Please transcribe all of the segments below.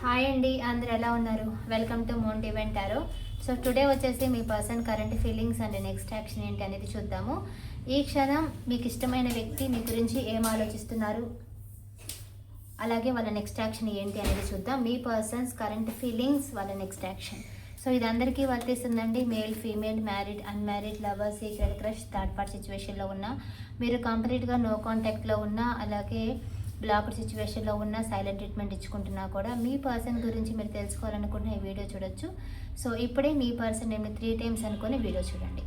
Hi అండి అందరు ఎలా ఉన్నారు? వెల్కమ్ టు మోంట్ ఈవెంట్ ఆరో సో టుడే వచ్చేసి మీ person current feelings and next action ఏంటి అనేది చూద్దాము. ఈ క్షణం మీకు ఇష్టమైన వ్యక్తి మీ గురించి ఏం ఆలోచిస్తున్నారు? అలాగే వాళ్ళ నెక్స్ట్ యాక్షన్ ఏంటి అనేది చూద్దాం. మీ పర్సన్స్ కరెంట్ ఫీలింగ్స్ వాళ్ళ నెక్స్ట్ యాక్షన్ సో ఇది అందరికీ వర్తిస్తుందండి. Male female married unmarried lover secret crush third part సిచ్యువేషన్లో ఉన్న మీరు కంప్లీట్గా నో కాంటాక్ట్లో ఉన్నా అలాగే బ్లాక్డ్ సిచ్యువేషన్లో ఉన్న సైలెంట్ ట్రీట్మెంట్ ఇచ్చుకుంటున్నా కూడా మీ పర్సన్ గురించి మీరు తెలుసుకోవాలనుకుంటున్న ఈ వీడియో చూడొచ్చు. సో ఇప్పుడే మీ పర్సన్ నేమ్ని త్రీ టైమ్స్ అనుకొని వీడియో చూడండి.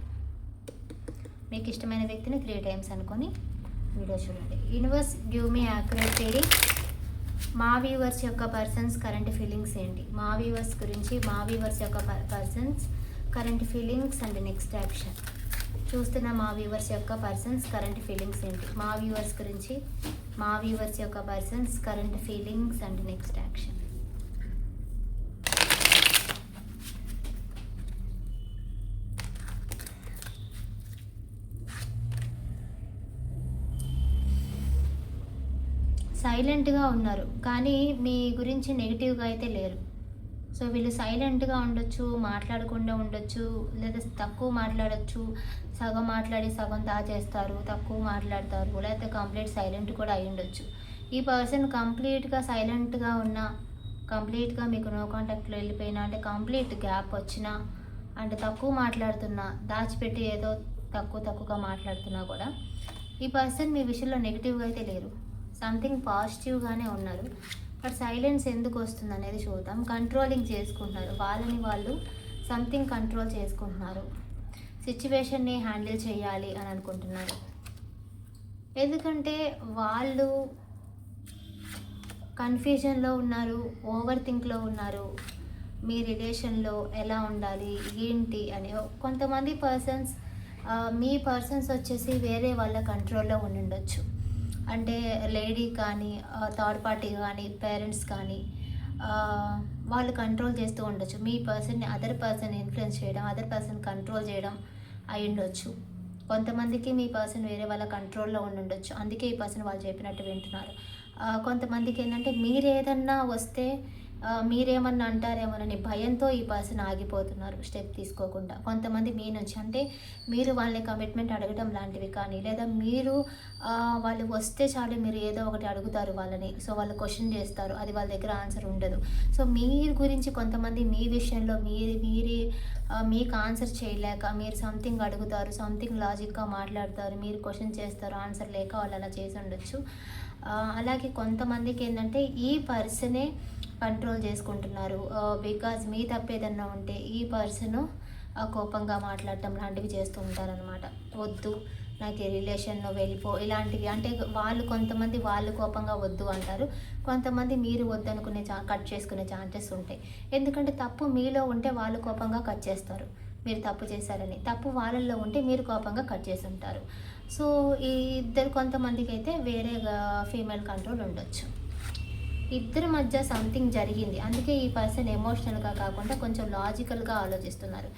మీకు ఇష్టమైన వ్యక్తిని త్రీ టైమ్స్ అనుకొని వీడియో చూడండి. Universe give me accurate reading మా వ్యూవర్స్ యొక్క పర్సన్స్ కరెంట్ ఫీలింగ్స్ ఏంటి? మా వ్యూవర్స్ గురించి మా వ్యూవర్స్ యొక్క persons current feelings and next action చూస్తున్న మా వ్యూవర్స్ యొక్క పర్సన్స్ కరెంట్ ఫీలింగ్స్ ఏంటి? మా వ్యూవర్స్ గురించి మా వ్యూవర్స్ యొక్క persons current feelings and next action సైలెంట్గా ఉన్నారు కానీ మీ గురించి నెగిటివ్గా అయితే లేరు. సో వీళ్ళు సైలెంట్గా ఉండొచ్చు మాట్లాడకుండా ఉండొచ్చు లేదా తక్కువ మాట్లాడచ్చు సగం మాట్లాడి సగం దాచేస్తారు తక్కువ మాట్లాడతారు లేకపోతే కంప్లీట్ సైలెంట్ కూడా అయి ఉండొచ్చు. ఈ పర్సన్ కంప్లీట్గా సైలెంట్గా ఉన్న కంప్లీట్గా మీకు నో కాంటాక్ట్లో వెళ్ళిపోయినా అంటే కంప్లీట్ గ్యాప్ వచ్చినా అంటే తక్కువ మాట్లాడుతున్నా దాచిపెట్టి ఏదో తక్కువ తక్కువగా మాట్లాడుతున్నా కూడా ఈ పర్సన్ మీ విషయంలో నెగిటివ్గా అయితే లేరు. సంథింగ్ పాజిటివ్గానే ఉన్నారు. అక్కడ సైలెన్స్ ఎందుకు వస్తుంది అనేది చూద్దాం. కంట్రోలింగ్ చేసుకుంటున్నారు. వాళ్ళని వాళ్ళు సంథింగ్ కంట్రోల్ చేసుకుంటున్నారు. సిచ్యువేషన్ని హ్యాండిల్ చేయాలి అని అనుకుంటున్నారు. ఎందుకంటే వాళ్ళు కన్ఫ్యూజన్లో ఉన్నారు ఓవర్ థింక్లో ఉన్నారు. మీ రిలేషన్లో ఎలా ఉండాలి ఏంటి అని. కొంతమంది పర్సన్స్ మీ పర్సన్స్ వచ్చేసి వేరే వాళ్ళ కంట్రోల్లో ఉండి ఉండొచ్చు. అంటే లేడీ కానీ థర్డ్ పార్టీ కానీ పేరెంట్స్ కానీ వాళ్ళు కంట్రోల్ చేస్తూ ఉండొచ్చు. మీ పర్సన్ని అదర్ పర్సన్ ఇన్ఫ్లుయెన్స్ చేయడం అదర్ పర్సన్ కంట్రోల్ చేయడం అయి ఉండొచ్చు. కొంతమందికి మీ పర్సన్ వేరే వాళ్ళ కంట్రోల్లో ఉండి ఉండొచ్చు. అందుకే ఈ పర్సన్ వాళ్ళు చెప్పినట్టు వింటున్నారు. కొంతమందికి ఏంటంటే మీరు ఏదన్నా వస్తే మీరేమన్నా అంటారేమోనని భయంతో ఈ పర్సన్ ఆగిపోతున్నారు. స్టెప్ తీసుకోకుండా. కొంతమంది మీ నుంచి అంటే మీరు వాళ్ళని కమిట్మెంట్ అడగడం లాంటివి కానీ లేదా మీరు వాళ్ళు వస్తే చాలు మీరు ఏదో ఒకటి అడుగుతారు వాళ్ళని. సో వాళ్ళు క్వశ్చన్ చేస్తారు. అది వాళ్ళ దగ్గర ఆన్సర్ ఉండదు. సో మీ గురించి కొంతమంది మీ విషయంలో మీరు మీరే మీకు ఆన్సర్ చేయలేక మీరు సంథింగ్ అడుగుతారు సంథింగ్ లాజిక్గా మాట్లాడతారు మీరు క్వశ్చన్ చేస్తారు ఆన్సర్ లేక వాళ్ళు అలా చేసి ఉండొచ్చు. అలాగే కొంతమందికి ఏంటంటే ఈ పర్సనే కంట్రోల్ చేసుకుంటున్నారు. బికాజ్ మీ తప్పేదన్నా ఉంటే ఈ పర్సన్ కోపంగా మాట్లాడటం లాంటివి చేస్తూ ఉంటారనమాట వద్దు నాకు ఈ రిలేషన్లో వెళ్ళిపో ఇలాంటివి. అంటే వాళ్ళు కొంతమంది వాళ్ళు కోపంగా వద్దు అంటారు. కొంతమంది మీరు వద్దనుకునే చా కట్ చేసుకునే ఛాన్సెస్ ఉంటాయి. ఎందుకంటే తప్పు మీలో ఉంటే వాళ్ళు కోపంగా కట్ చేస్తారు. మీరు తప్పు చేశారని. తప్పు వాళ్ళల్లో ఉంటే మీరు కోపంగా కట్ చేసి ఉంటారు. సో ఈ ఇద్దరు కొంతమందికి అయితే వేరే ఫీమేల్ కంట్రోల్ ఉండొచ్చు. ఇద్దరి మధ్య సంథింగ్ జరిగింది. అందుకే ఈ పర్సన్ ఎమోషనల్గా కాకుండా కొంచెం లాజికల్గా ఆలోచిస్తున్నారు.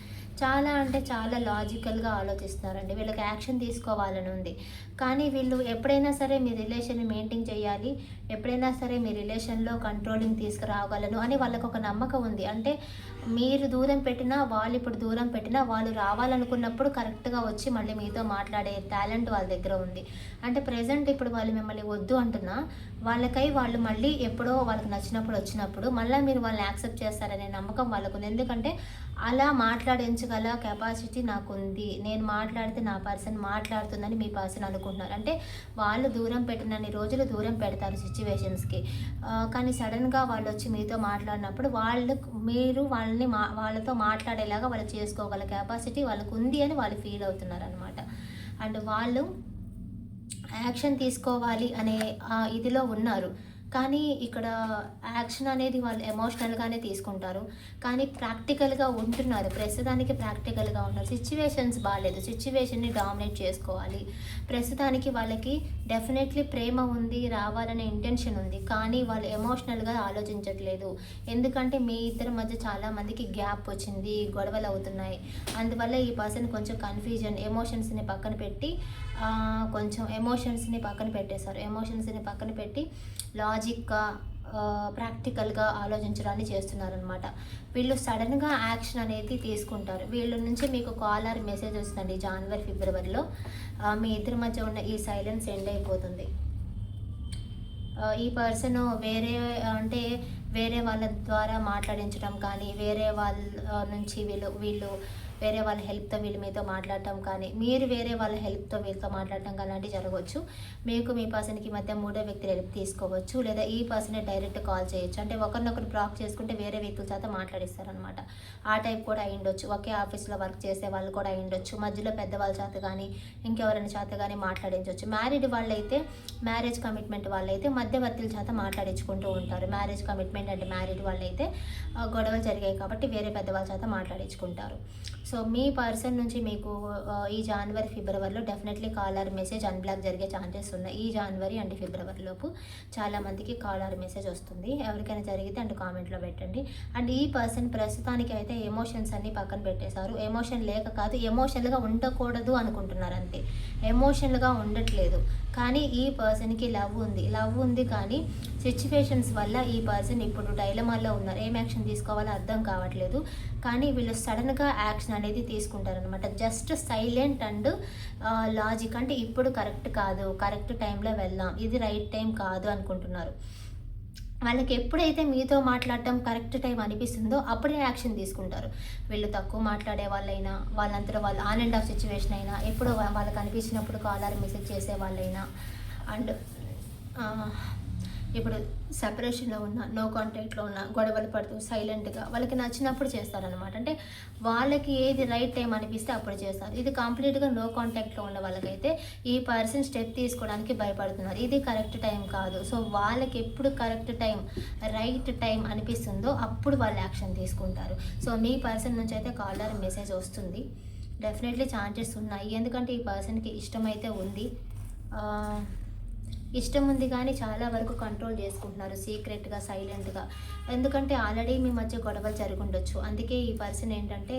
చాలా అంటే చాలా లాజికల్గా ఆలోచిస్తున్నారండి. వీళ్ళకి యాక్షన్ తీసుకోవాలని ఉంది. కానీ వీళ్ళు ఎప్పుడైనా సరే మీ రిలేషన్ని మెయింటైన్ చేయాలి. ఎప్పుడైనా సరే మీ రిలేషన్లో కంట్రోలింగ్ తీసుకురాగలను అని వాళ్ళకు ఒక నమ్మకం ఉంది. అంటే మీరు దూరం పెట్టినా వాళ్ళు ఇప్పుడు దూరం పెట్టినా వాళ్ళు రావాలనుకున్నప్పుడు కరెక్ట్గా వచ్చి మళ్ళీ మీతో మాట్లాడే టాలెంట్ వాళ్ళ దగ్గర ఉంది. అంటే ప్రజెంట్ ఇప్పుడు వాళ్ళు మిమ్మల్ని వద్దు అంటున్నా వాళ్ళకై వాళ్ళు మళ్ళీ ఎప్పుడో వాళ్ళకి నచ్చినప్పుడు వచ్చినప్పుడు మళ్ళీ మీరు వాళ్ళని యాక్సెప్ట్ చేస్తారనే నమ్మకం వాళ్ళకు ఉంది. ఎందుకంటే అలా మాట్లాడించగల కెపాసిటీ నాకు ఉంది నేను మాట్లాడితే నా పర్సన్ మాట్లాడుతుందని మీ పర్సన్ అనుకుంటున్నారు. అంటే వాళ్ళు దూరం పెట్టినన్ని రోజులు దూరం పెడతారు సిచ్యువేషన్స్కి కానీ సడన్గా వాళ్ళు వచ్చి మీతో మాట్లాడినప్పుడు వాళ్ళు మీరు వాళ్ళని మా వాళ్ళతో మాట్లాడేలాగా వాళ్ళు చేసుకోగల కెపాసిటీ వాళ్ళకు ఉంది అని వాళ్ళు ఫీల్ అవుతున్నారు అనమాట అండ్ వాళ్ళు యాక్షన్ తీసుకోవాలి అనే ఇదిలో ఉన్నారు. కానీ ఇక్కడ యాక్షన్ అనేది వాళ్ళు ఎమోషనల్గానే తీసుకుంటారు. కానీ ప్రాక్టికల్గా ఉంటున్నారు. ప్రస్తుతానికి ప్రాక్టికల్గా ఉన్నారు సిచ్యువేషన్స్ బాగాలేదు సిచ్యువేషన్ని డామినేట్ చేసుకోవాలి. ప్రస్తుతానికి వాళ్ళకి డెఫినెట్లీ ప్రేమ ఉంది రావాలనే ఇంటెన్షన్ ఉంది. కానీ వాళ్ళు ఎమోషనల్గా ఆలోచించట్లేదు. ఎందుకంటే మీ ఇద్దరి మధ్య చాలా మందికి గ్యాప్ వచ్చింది గొడవలు అవుతున్నాయి. అందువల్ల ఈ పర్సన్ కొంచెం కన్ఫ్యూజన్ ఎమోషన్స్ని పక్కన పెట్టి కొంచెం ఎమోషన్స్ని పక్కన పెట్టేశారు. ఎమోషన్స్ని పక్కన పెట్టి లాజిక్గా ప్రాక్టికల్గా ఆలోచించడాన్ని చేస్తున్నారనమాట వీళ్ళు సడన్గా యాక్షన్ అనేది తీసుకుంటారు. వీళ్ళ నుంచి మీకు కాల్ ఆర్ మెసేజ్ వస్తుందండి జనవరి ఫిబ్రవరిలో. మీ ఇద్దరి మధ్య ఉన్న ఈ సైలెన్స్ ఎండ్ అయిపోతుంది. ఈ పర్సన్ వేరే అంటే వేరే వాళ్ళ ద్వారా మాట్లాడించడం కానీ వేరే వాళ్ళ నుంచి వీళ్ళు వీళ్ళు వేరే వాళ్ళ హెల్ప్తో వీళ్ళ మీతో మాట్లాడటం కానీ మీరు వేరే వాళ్ళ హెల్ప్తో వీళ్ళతో మాట్లాడటం కానీ అలాంటివి జరగవచ్చు. మీకు మీ పర్సన్కి మధ్య మూడో వ్యక్తి హెల్ప్ తీసుకోవచ్చు. లేదా ఈ పర్సన్ డైరెక్ట్ కాల్ చేయొచ్చు. అంటే ఒకరినొకరు బ్లాక్ చేసుకుంటే వేరే వ్యక్తుల చేత మాట్లాడిస్తారనమాట ఆ టైప్ కూడా అయి ఒకే ఆఫీస్లో వర్క్ చేసే వాళ్ళు కూడా అయ్యుండొచ్చు మధ్యలో పెద్దవాళ్ళ చేత కానీ ఇంకెవరైనా చేత కానీ మాట్లాడించవచ్చు మ్యారీడ్ వాళ్ళైతే మ్యారేజ్ కమిట్మెంట్ వాళ్ళైతే మధ్యవర్తుల చేత మాట్లాడించుకుంటూ ఉంటారు. మ్యారేజ్ కమిట్మెంట్ అంటే మ్యారీడ్ వాళ్ళైతే గొడవలు జరిగాయి కాబట్టి వేరే పెద్దవాళ్ళ చేత మాట్లాడించుకుంటారు. సో మీ పర్సన్ నుంచి మీకు ఈ జనవరి ఫిబ్రవరిలో డెఫినెట్లీ కాలర్ మెసేజ్ అన్బ్లాక్ జరిగే ఛాన్సెస్ ఉన్నాయి. ఈ జనవరి అండ్ ఫిబ్రవరి లోపు కాలర్ మెసేజ్ వస్తుంది. ఎవరికైనా జరిగితే అండ్ కామెంట్లో పెట్టండి. అండ్ ఈ పర్సన్ ప్రస్తుతానికి అయితే ఎమోషన్స్ అన్ని పక్కన పెట్టేశారు. ఎమోషన్ లేక కాదు ఎమోషనల్గా ఉండకూడదు అనుకుంటున్నారు అంతే. ఎమోషనల్గా ఉండట్లేదు. కానీ ఈ పర్సన్కి లవ్ ఉంది. లవ్ ఉంది కానీ సిచ్యువేషన్స్ వల్ల ఈ పర్సన్ ఇప్పుడు డైలమాల్లో ఉన్నారు. ఏం యాక్షన్ తీసుకోవాలో అర్థం కావట్లేదు. కానీ వీళ్ళు సడన్గా యాక్షన్ అనేది తీసుకుంటారనమాట జస్ట్ సైలెంట్ అండ్ లాజిక్ అంటే ఇప్పుడు కరెక్ట్ కాదు. కరెక్ట్ టైంలో వెళ్దాం. ఇది రైట్ టైం కాదు అనుకుంటున్నారు. వాళ్ళకి ఎప్పుడైతే మీతో మాట్లాడటం కరెక్ట్ టైం అనిపిస్తుందో అప్పుడే యాక్షన్ తీసుకుంటారు. వీళ్ళు తక్కువ మాట్లాడే వాళ్ళైనా వాళ్ళంతటా వాళ్ళు ఆన్ అండ్ ఆఫ్ సిచ్యువేషన్ అయినా ఎప్పుడో వాళ్ళకి అనిపించినప్పుడు కాలర్ మెసేజ్ చేసే వాళ్ళైనా అండ్ ఇప్పుడు సెపరేషన్లో ఉన్న నో కాంటాక్ట్లో ఉన్న గొడవలు పడుతూ సైలెంట్గా వాళ్ళకి నచ్చినప్పుడు చేస్తారనమాట అంటే వాళ్ళకి ఏది రైట్ టైం అనిపిస్తే అప్పుడు చేస్తారు. ఇది కంప్లీట్గా నో కాంటాక్ట్లో ఉన్న వాళ్ళకైతే ఈ పర్సన్ స్టెప్ తీసుకోవడానికి భయపడుతున్నారు. ఇది కరెక్ట్ టైం కాదు. సో వాళ్ళకి ఎప్పుడు కరెక్ట్ టైం రైట్ టైం అనిపిస్తుందో అప్పుడు వాళ్ళు యాక్షన్ తీసుకుంటారు. సో మీ పర్సన్ నుంచి అయితే కాలర్ మెసేజ్ వస్తుంది. డెఫినెట్లీ ఛాన్సెస్ ఉన్నాయి. ఎందుకంటే ఈ పర్సన్కి ఇష్టమైతే ఉంది. ఇష్టం ఉంది కానీ చాలా వరకు కంట్రోల్ చేసుకుంటున్నారు సీక్రెట్గా సైలెంట్గా ఎందుకంటే ఆల్రెడీ మీ మధ్య గొడవలు జరుగుండొచ్చు. అందుకే ఈ పర్సన్ ఏంటంటే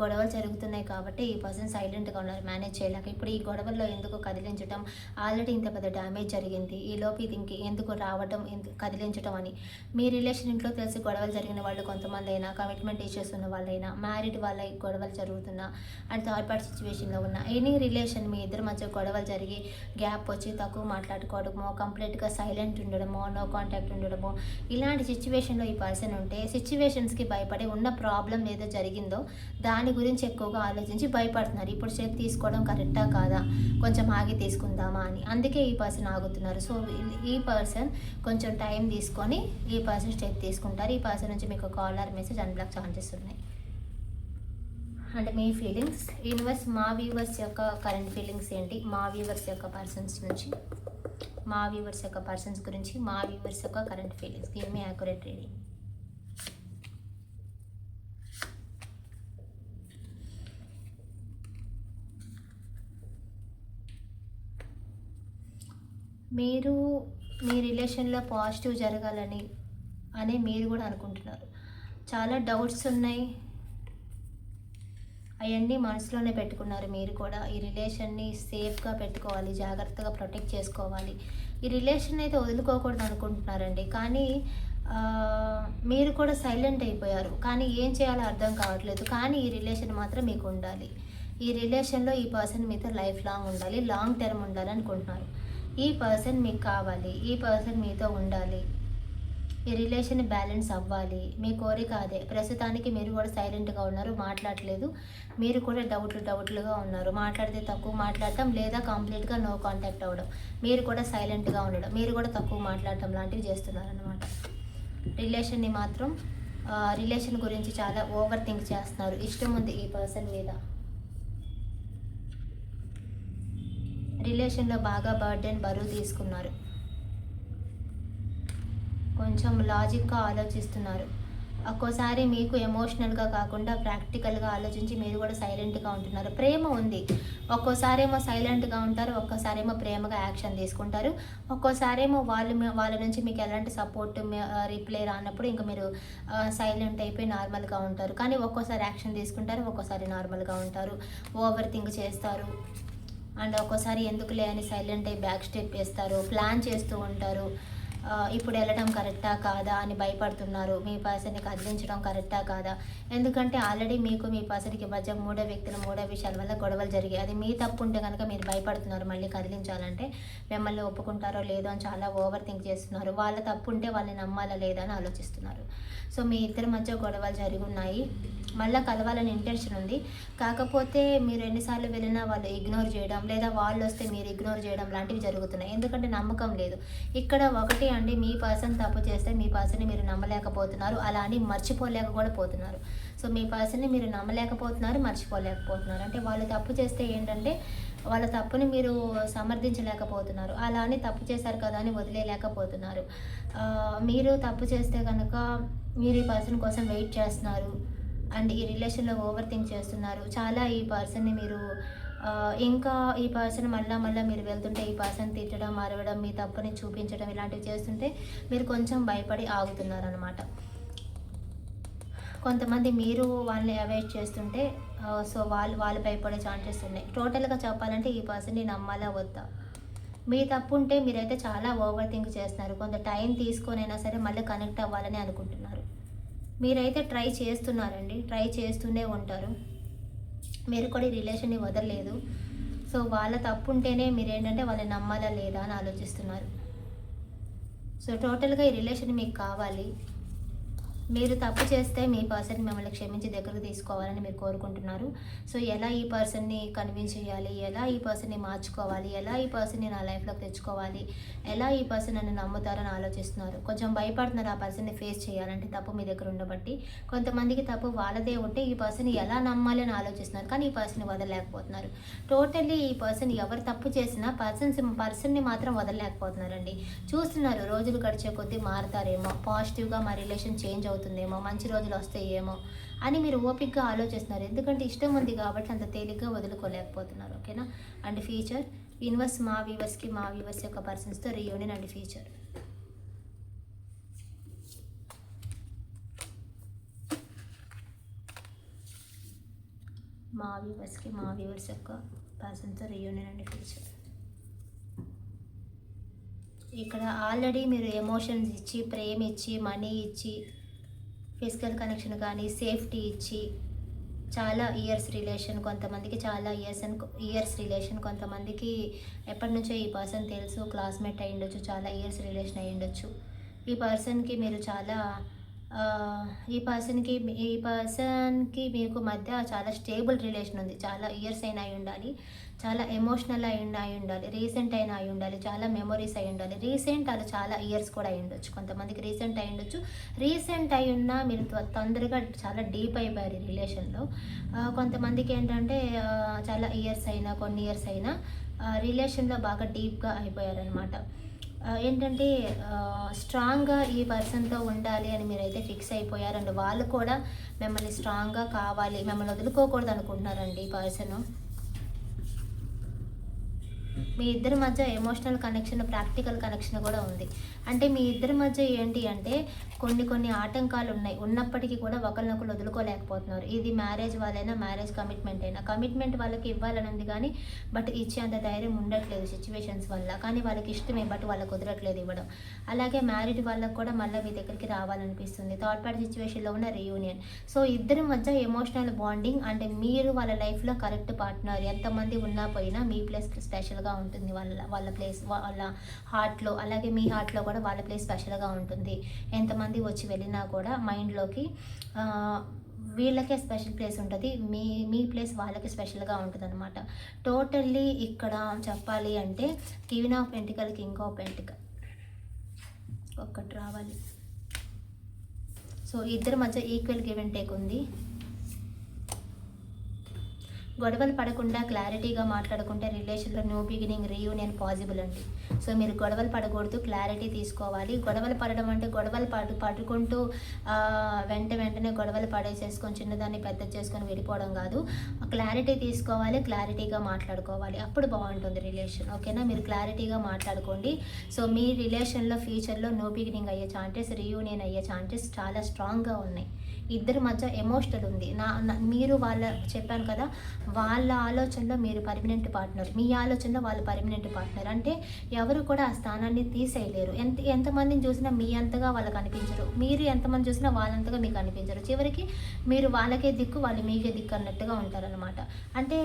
గొడవలు జరుగుతున్నాయి కాబట్టి ఈ పర్సన్ సైలెంట్గా ఉన్నారు మేనేజ్ చేయలేక. ఇప్పుడు ఈ గొడవల్లో ఎందుకు కదిలించడం ఆల్రెడీ ఇంత పెద్ద డ్యామేజ్ జరిగింది. ఈ లోపు ఇది ఇంక ఎందుకు రావడం కదిలించడం అని. మీ రిలేషన్ ఇంట్లో తెలిసి గొడవలు జరిగిన వాళ్ళు కొంతమంది అయినా కమిట్మెంట్ ఇష్యూస్ ఉన్న వాళ్ళైనా మ్యారీడ్ వాళ్ళ గొడవలు జరుగుతున్నా అండ్ థర్డ్ పార్టీ సిచ్యువేషన్లో ఉన్న ఎనీ రిలేషన్ మీ ఇద్దరి మధ్య గొడవలు జరిగి గ్యాప్ వచ్చి తక్కువ మాట్లాడుకోవడమో కంప్లీట్గా సైలెంట్ ఉండడమో నో కాంటాక్ట్ ఉండడమో ఇలాంటి సిచ్యువేషన్లో ఈ పర్సన్ ఉంటే సిచ్యువేషన్స్కి భయపడి ఉన్న ప్రాబ్లం ఏదో జరిగిందో దాని గురించి ఎక్కువగా ఆలోచించి భయపడుతున్నారు. ఇప్పుడు స్టెప్ తీసుకోవడం కరెక్టా కాదా? కొంచెం ఆగి తీసుకుందామా అని. అందుకే ఈ పర్సన్ ఆగుతున్నారు. సో ఈ- ఈ పర్సన్ కొంచెం టైం తీసుకొని ఈ పర్సన్ స్టెప్ తీసుకుంటారు. ఈ పర్సన్ నుంచి మీకు call or message unblock chances ఉన్నాయి. అంటే మీ ఫీలింగ్స్ యూనివర్స్ మా వ్యూవర్స్ యొక్క కరెంట్ ఫీలింగ్స్ ఏంటి? మా వ్యూవర్స్ యొక్క పర్సన్స్ నుంచి మా వ్యూవర్స్ యొక్క పర్సన్స్ గురించి మా వ్యూవర్స్ యొక్క current feelings. Give me accurate reading. మీరు మీ రిలేషన్లో పాజిటివ్ జరగాలని అని మీరు కూడా అనుకుంటున్నారు. చాలా డౌట్స్ ఉన్నాయి. అవన్నీ మనసులోనే పెట్టుకున్నారు మీరు కూడా. ఈ రిలేషన్ని సేఫ్గా పెట్టుకోవాలి జాగ్రత్తగా ప్రొటెక్ట్ చేసుకోవాలి. ఈ రిలేషన్ అయితే వదులుకోకూడదు అనుకుంటున్నారండి. కానీ మీరు కూడా సైలెంట్ అయిపోయారు. కానీ ఏం చేయాలో అర్థం కావట్లేదు. కానీ ఈ రిలేషన్ మాత్రం మీకు ఉండాలి. ఈ రిలేషన్లో ఈ పర్సన్ మీతో లైఫ్ లాంగ్ ఉండాలి లాంగ్ టర్మ్ ఉండాలి అనుకుంటున్నారు. ఈ పర్సన్ మీకు కావాలి ఈ పర్సన్ మీతో ఉండాలి. ఈ రిలేషన్ బ్యాలెన్స్ అవ్వాలి. మీ కోరిక అదే. ప్రస్తుతానికి మీరు కూడా సైలెంట్గా ఉన్నారు మాట్లాడలేదు. మీరు కూడా డౌట్లు డౌట్లుగా ఉన్నారు. మాట్లాడితే తక్కువ మాట్లాడటం లేదా కంప్లీట్గా నో కాంటాక్ట్ అవ్వడం. మీరు కూడా సైలెంట్గా ఉండడం. మీరు కూడా తక్కువ మాట్లాడటం లాంటివి చేస్తున్నారు అనమాట రిలేషన్ని మాత్రం రిలేషన్ గురించి చాలా ఓవర్ థింక్ చేస్తున్నారు. ఇష్టం ఉంది ఈ పర్సన్ మీద. రిలేషన్లో బాగా బర్డెన్ బరువు తీసుకున్నారు. కొంచెం లాజిక్గా ఆలోచిస్తున్నారు. ఒక్కోసారి మీకు ఎమోషనల్గా కాకుండా ప్రాక్టికల్గా ఆలోచించి మీరు కూడా సైలెంట్గా ఉంటున్నారు. ప్రేమ ఉంది. ఒక్కోసారేమో సైలెంట్గా ఉంటారు ఒక్కోసారేమో ప్రేమగా యాక్షన్ తీసుకుంటారు. ఒక్కోసారేమో వాళ్ళు వాళ్ళ నుంచి మీకు ఎలాంటి సపోర్ట్ రిప్లై రానప్పుడు ఇంకా మీరు సైలెంట్ అయిపోయి నార్మల్గా ఉంటారు. కానీ ఒక్కోసారి యాక్షన్ తీసుకుంటారు ఒక్కోసారి నార్మల్గా ఉంటారు. ఓవర్ థింక్ చేస్తారు. అండ్ ఒక్కోసారి ఎందుకులే అని సైలెంట్ అయ్యి బ్యాక్ స్టెప్ వేస్తారు ప్లాన్ చేస్తూ ఉంటారు. ఇప్పుడు వెళ్ళడం కరెక్టా కాదా అని భయపడుతున్నారు. మీ పర్సన్ని కదిలించడం కరెక్టా కాదా? ఎందుకంటే ఆల్రెడీ మీకు మీ పర్సన్కి మధ్య మూడో వ్యక్తుల మూడో విషయాల వల్ల గొడవలు జరిగాయి. అది మీ తప్పు ఉంటే కనుక మీరు భయపడుతున్నారు మళ్ళీ కదిలించాలంటే. మిమ్మల్ని ఒప్పుకుంటారో లేదో అని చాలా ఓవర్ థింక్ చేస్తున్నారు. వాళ్ళ తప్పు ఉంటే వాళ్ళని నమ్మాలా లేదా అని ఆలోచిస్తున్నారు. సో మీ ఇద్దరి మధ్య గొడవలు జరిగి ఉన్నాయి మళ్ళీ కలవాలని ఇంటెన్షన్ ఉంది. కాకపోతే మీరు ఎన్నిసార్లు వెళ్ళినా వాళ్ళు ఇగ్నోర్ చేయడం లేదా వాళ్ళు వస్తే మీరు ఇగ్నోర్ చేయడం లాంటివి జరుగుతున్నాయి. ఎందుకంటే నమ్మకం లేదు. ఇక్కడ ఒకటి అండి మీ పర్సన్ తప్పు చేస్తే మీ పర్సన్ని మీరు నమ్మలేకపోతున్నారు. అలా అని మర్చిపోలేక కూడా పోతున్నారు. సో మీ పర్సన్ని మీరు నమ్మలేకపోతున్నారు మర్చిపోలేకపోతున్నారు. అంటే వాళ్ళు తప్పు చేస్తే ఏంటంటే వాళ్ళ తప్పుని మీరు సమర్థించలేకపోతున్నారు. అలా అని తప్పు చేశారు కదా అని వదిలేయలేకపోతున్నారు మీరు తప్పు చేస్తే కనుక మీరు ఈ పర్సన్ కోసం వెయిట్ చేస్తున్నారు. అండ్ ఈ రిలేషన్లో ఓవర్ థింక్ చేస్తున్నారు. చాలా ఈ పర్సన్ని మీరు ఇంకా ఈ పర్సన్ మళ్ళీ మళ్ళీ మీరు వెళ్తుంటే ఈ పర్సన్ తిట్టడం అరవడం మీ తప్పుని చూపించడం ఇలాంటివి చేస్తుంటే మీరు కొంచెం భయపడి ఆగుతున్నారు అనమాట కొంతమంది మీరు వాళ్ళని అవాయిడ్ చేస్తుంటే సో వాళ్ళు వాళ్ళు భయపడే ఛాన్సెస్ ఉన్నాయి. టోటల్గా చెప్పాలంటే ఈ పర్సన్ని నమ్మాలా వద్దా? మీ తప్పు ఉంటే మీరైతే చాలా ఓవర్ థింక్ చేస్తున్నారు. కొంత టైం తీసుకొనైనా సరే మళ్ళీ కనెక్ట్ అవ్వాలని అనుకుంటున్నారు. మీరైతే ట్రై చేస్తున్నారండి. ట్రై చేస్తూనే ఉంటారు. మీరు కూడా ఈ రిలేషన్ని వదలలేదు. సో వాళ్ళ తప్పు ఉంటేనే మీరు ఏంటంటే వాళ్ళని నమ్మాలా లేదా అని ఆలోచిస్తున్నారు. సో టోటల్గా ఈ రిలేషన్ మీకు కావాలి. మీరు తప్పు చేస్తే మీ పర్సన్ మిమ్మల్ని క్షమించి దగ్గరకు తీసుకోవాలని మీరు కోరుకుంటున్నారు. సో ఎలా ఈ పర్సన్ని కన్విన్స్ చేయాలి? ఎలా ఈ పర్సన్ని మార్చుకోవాలి? ఎలా ఈ పర్సన్ని నా లైఫ్లోకి తెచ్చుకోవాలి? ఎలా ఈ పర్సన్ నన్ను నమ్ముతారని ఆలోచిస్తున్నారు? కొంచెం భయపడుతున్నారు ఆ పర్సన్ని ఫేస్ చేయాలంటే తప్పు మీ దగ్గర ఉండబట్టి. కొంతమందికి తప్పు వాళ్ళదే ఉంటే ఈ పర్సన్ ఎలా నమ్మాలి అని ఆలోచిస్తున్నారు. కానీ ఈ పర్సన్ వదలలేకపోతున్నారు. టోటల్లీ ఈ పర్సన్ ఎవరు తప్పు చేసినా పర్సన్స్ పర్సన్ని మాత్రం వదలలేకపోతున్నారండి. చూస్తున్నారు రోజులు గడిచే కొద్దీ మారుతారేమో. పాజిటివ్గా మా రిలేషన్ చేంజ్ అవుతుందేమో మంచి రోజులు వస్తాయేమో అని మీరు ఓపిక్గా ఆలోచిస్తున్నారు. ఎందుకంటే ఇష్టం ఉంది కాబట్టి అంత తేలిగ్గా వదులుకోలేకపోతున్నారు ఓకేనా? అండ్ ఫ్యూచర్ యూనివర్స్ మా వ్యూవర్స్కి మా వ్యూవర్స్ యొక్క పర్సన్స్తో రీయూనియన్ అండ్ ఫ్యూచర్ మా వ్యూవర్స్కి మా వ్యూవర్స్ యొక్క పర్సన్తో రీయూనియన్ అండ్ ఫ్యూచర్ ఇక్కడ ఆల్రెడీ మీరు ఎమోషన్స్ ఇచ్చి ప్రేమ ఇచ్చి మనీ ఇచ్చి ఫిజికల్ కనెక్షన్ కానీ సేఫ్టీ ఇచ్చి చాలా ఇయర్స్ రిలేషన్ కొంతమందికి చాలా ఇయర్స్ అండ్ ఇయర్స్ రిలేషన్ కొంతమందికి ఎప్పటి నుంచో ఈ పర్సన్ తెలుసు క్లాస్మేట్ అయి ఉండొచ్చు చాలా ఇయర్స్ రిలేషన్ అయి ఉండొచ్చు ఈ పర్సన్కి మీరు చాలా ఈ పర్సన్కి ఈ పర్సన్కి మీకు మధ్య చాలా స్టేబుల్ రిలేషన్ ఉంది. చాలా ఇయర్స్ అయినా అయి ఉండాలి. చాలా ఎమోషనల్ అయి అయి ఉండాలి. రీసెంట్ అయినా అయి ఉండాలి. చాలా మెమొరీస్ అయి ఉండాలి. రీసెంట్ అలా చాలా ఇయర్స్ కూడా అయి ఉండొచ్చు. కొంతమందికి రీసెంట్ అయి ఉండొచ్చు. రీసెంట్ అయి ఉన్నా మీరు తొందరగా చాలా డీప్ అయిపోయారు రిలేషన్లో. కొంతమందికి ఏంటంటే చాలా ఇయర్స్ అయినా కొన్ని ఇయర్స్ అయినా రిలేషన్లో బాగా డీప్గా అయిపోయారనమాట ఏంటంటే స్ట్రాంగ్గా ఈ పర్సన్తో ఉండాలి అని మీరైతే ఫిక్స్ అయిపోయారు వాళ్ళు కూడా మిమ్మల్ని స్ట్రాంగ్గా కావాలి మిమ్మల్ని వదులుకోకూడదు అనుకుంటున్నారండి ఈ పర్సన్. మీ ఇద్దరి మధ్య ఎమోషనల్ కనెక్షన్ ప్రాక్టికల్ కనెక్షన్ కూడా ఉంది. అంటే మీ ఇద్దరి మధ్య ఏంటి అంటే కొన్ని కొన్ని ఆటంకాలు ఉన్నాయి. ఉన్నప్పటికీ కూడా ఒకరినొకరు వదులుకోలేకపోతున్నారు. ఇది మ్యారేజ్ వాళ్ళైనా మ్యారేజ్ కమిట్మెంట్ అయినా. కమిట్మెంట్ వాళ్ళకి ఇవ్వాలని ఉంది కానీ బట్ ఇచ్చేంత ధైర్యం ఉండట్లేదు సిచ్యువేషన్స్ వల్ల. కానీ వాళ్ళకి ఇష్టమే బట్ వాళ్ళకి కుదరట్లేదు ఇవ్వడం. అలాగే మ్యారీడ్ వాళ్ళకి కూడా మళ్ళీ మీ దగ్గరికి రావాలనిపిస్తుంది. థర్డ్ పార్టీ సిచ్యువేషన్లో ఉన్న రీయూనియన్ సో ఇద్దరి మధ్య ఎమోషనల్ బాండింగ్ అంటే మీరు వాళ్ళ లైఫ్లో కరెక్ట్ పార్ట్నర్ ఎంతమంది ఉన్నా పోయినా మీ ప్లేస్ స్పెషల్గా ఉంటుంది వాళ్ళ వాళ్ళ ప్లేస్ వాళ్ళ హార్ట్లో అలాగే మీ హార్ట్లో కూడా వాళ్ళ ప్లేస్ స్పెషల్గా ఉంటుంది. ఎంతమంది వచ్చి వెళ్ళినా కూడా మైండ్లోకి వీళ్ళకే స్పెషల్ ప్లేస్ ఉంటుంది మీ మీ ప్లేస్ వాళ్ళకి స్పెషల్గా ఉంటుంది అనమాట టోటల్లీ ఇక్కడ చెప్పాలి అంటే కివిన్ ఆఫ్ పెంటికల్కి ఇంకో పెంటిక ఒక్కటి రావాలి. సో ఇద్దరి మధ్య ఈక్వల్ గివ్ అండ్ టేక్ ఉంది. గొడవలు పడకుండా క్లారిటీగా మాట్లాడుకుంటే రిలేషన్లో న్యూ బిగినింగ్ రీయూనియన్ పాసిబుల్ అండి. సో మీరు గొడవలు పడకూడదు క్లారిటీ తీసుకోవాలి. గొడవలు పడడం అంటే గొడవలు పడు పడుకుంటూ వెంట వెంటనే గొడవలు పడేసేసుకొని చిన్నదాన్ని పెద్ద చేసుకొని వెళ్ళిపోవడం కాదు. క్లారిటీ తీసుకోవాలి క్లారిటీగా మాట్లాడుకోవాలి. అప్పుడు బాగుంటుంది రిలేషన్ ఓకేనా మీరు క్లారిటీగా మాట్లాడుకోండి. సో మీ రిలేషన్లో ఫ్యూచర్లో నో బిగినింగ్ అయ్యే ఛాన్సెస్ రీయూనియన్ అయ్యే ఛాన్సెస్ చాలా స్ట్రాంగ్గా ఉన్నాయి. ఇద్దరి మధ్య ఎమోషనల్ ఉంది. నా నా- మీరు వాళ్ళ చెప్పాను కదా వాళ్ళ ఆలోచనలో మీరు పర్మనెంట్ పార్ట్నర్ మీ ఆలోచనలో వాళ్ళు పర్మనెంట్ పార్ట్నర్ అంటే ఎవరు కూడా ఆ స్థానాన్ని తీసేయలేరు. ఎంత ఎంతమందిని చూసినా మీ అంతగా వాళ్ళకి అనిపించరు. మీరు ఎంతమంది చూసినా వాళ్ళంతగా మీకు అనిపించరు. చివరికి మీరు వాళ్ళకే దిక్కు వాళ్ళు మీకే దిక్కు అన్నట్టుగా ఉంటారనమాట అంటే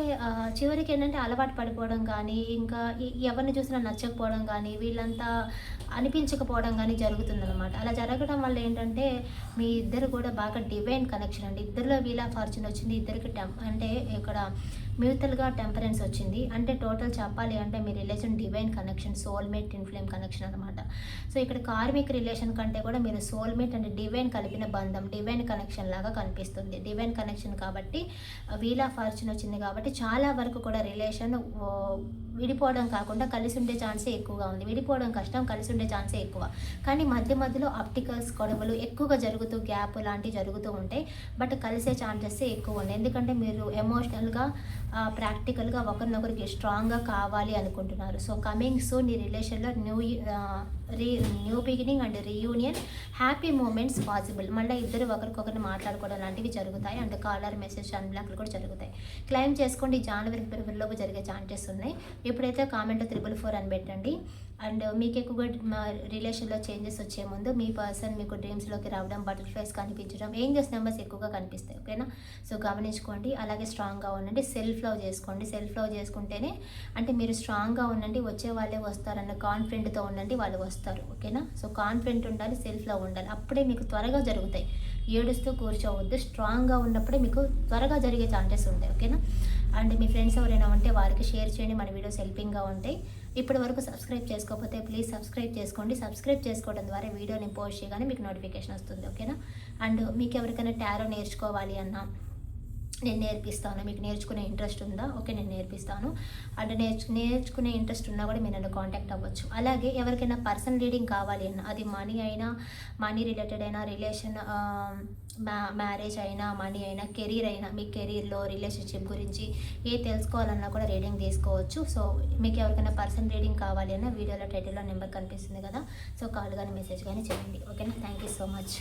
చివరికి ఏంటంటే అలవాటు పడిపోవడం కానీ ఇంకా ఎవరిని చూసినా నచ్చకపోవడం కానీ వీళ్ళంతా అనిపించకపోవడం కానీ జరుగుతుందనమాట అలా జరగడం వల్ల ఏంటంటే మీ ఇద్దరు కూడా బాగా డివైన్ కనెక్షన్ అండి. ఇద్దరిలో వీలా ఫార్చ్యూన్ వచ్చింది. ఇద్దరికి టెం అంటే ఇక్కడ మ్యూచువల్గా టెంపరెన్స్ వచ్చింది. అంటే టోటల్ చెప్పాలి అంటే మీ relation divine connection soulmate inflame connection అనమాట సో ఇక్కడ కార్మిక్ రిలేషన్ కంటే కూడా మీరు సోల్మేట్ అండ్ డివైన్ కలిపిన బంధం డివైన్ కనెక్షన్ లాగా కనిపిస్తుంది. డివైన్ కనెక్షన్ కాబట్టి వీలా ఫార్చ్యూన్ వచ్చింది కాబట్టి చాలా వరకు కూడా రిలేషన్ విడిపోవడం కాకుండా కలిసి ఉండే ఛాన్సే ఎక్కువగా ఉంది. విడిపోవడం కష్టం కలిసి ఉండే ఛాన్సే ఎక్కువ. కానీ మధ్య మధ్యలో ఆప్టికల్స్ గొడవలు ఎక్కువగా జరుగుతూ గ్యాప్ లాంటివి జరుగుతూ ఉంటాయి. బట్ కలిసే ఛాన్సెస్ ఎక్కువ ఉన్నాయి. ఎందుకంటే మీరు ఎమోషనల్గా ప్రాక్టికల్గా ఒకరినొకరికి స్ట్రాంగ్గా కావాలి అనుకుంటున్నారు. సో కమింగ్ సూన్ ఈ రిలేషన్లో new re new beginning and reunion happy moments possible మళ్ళీ ఇద్దరు ఒకరికొకరిని మాట్లాడుకోవడం లాంటివి జరుగుతాయి. అండ్ కాలర్ మెసేజ్ అన్బ్లాక్లు కూడా జరుగుతాయి. క్లైమ్ చేసుకోండి. జనవరి ఫిబ్రవరిలోపు జరిగే ఛాన్సెస్ ఉన్నాయి. ఇప్పుడైతే కామెంట్లో త్రిబుల్ ఫోర్ అని పెట్టండి. అండ్ మీకు ఎక్కువగా మా రిలేషన్లో చేంజెస్ వచ్చే ముందు మీ పర్సన్ మీకు డ్రీమ్స్లోకి రావడం బటర్ఫ్లైస్ కనిపించడం ఏంజెస్ నెంబర్స్ ఎక్కువగా కనిపిస్తాయి ఓకేనా? సో గమనించుకోండి. అలాగే స్ట్రాంగ్గా ఉండండి. సెల్ఫ్ లవ్ చేసుకోండి. సెల్ఫ్ లవ్ చేసుకుంటేనే అంటే మీరు స్ట్రాంగ్గా ఉండండి వచ్చే వాళ్ళే వస్తారన్న కాన్ఫిడెంట్తో ఉండండి వాళ్ళు వస్తారు ఓకేనా? సో కాన్ఫిడెంట్ ఉండాలి సెల్ఫ్ లవ్ ఉండాలి. అప్పుడే మీకు త్వరగా జరుగుతాయి. ఏడుస్తూ కూర్చోవద్దు. స్ట్రాంగ్గా ఉన్నప్పుడే మీకు త్వరగా జరిగే ఛాన్సెస్ ఉంటాయి ఓకేనా? అండ్ మీ ఫ్రెండ్స్ ఎవరైనా ఉంటే వారికి షేర్ చేయండి. మన వీడియోస్ హెల్పింగ్గా ఉంటాయి. ఇప్పటి వరకు సబ్స్క్రైబ్ చేసుకోకపోతే ప్లీజ్ సబ్స్క్రైబ్ చేసుకోండి. సబ్స్క్రైబ్ చేసుకోవడం ద్వారా వీడియోని పోస్ట్ చేయగానే మీకు నోటిఫికేషన్ వస్తుంది ఓకేనా? అండ్ మీకు ఎవరికైనా టారో నేర్చుకోవాలి అన్నా నేను నేర్పిస్తాను. మీకు నేర్చుకునే ఇంట్రెస్ట్ ఉందా? ఓకే నేను నేర్పిస్తాను. అంటే నేర్చు నేర్చుకునే ఇంట్రెస్ట్ ఉన్నా కూడా మీరు నన్ను కాంటాక్ట్ అవ్వచ్చు. అలాగే ఎవరికైనా పర్సన్ రీడింగ్ కావాలి అన్న అది మనీ అయినా మనీ రిలేటెడ్ అయినా రిలేషన్ మ్యారేజ్ అయినా మనీ అయినా కెరీర్ అయినా మీ కెరీర్లో రిలేషన్షిప్ గురించి ఏ తెలుసుకోవాలన్నా కూడా రీడింగ్ తీసుకోవచ్చు. సో మీకు ఎవరికైనా పర్సన్ రీడింగ్ కావాలి అన్న వీడియోలో టైటిల్లో నెంబర్ కనిపిస్తుంది కదా. సో కాల్ కానీ మెసేజ్ కానీ చేయండి. ఓకేనా థ్యాంక్ యూ సో మచ్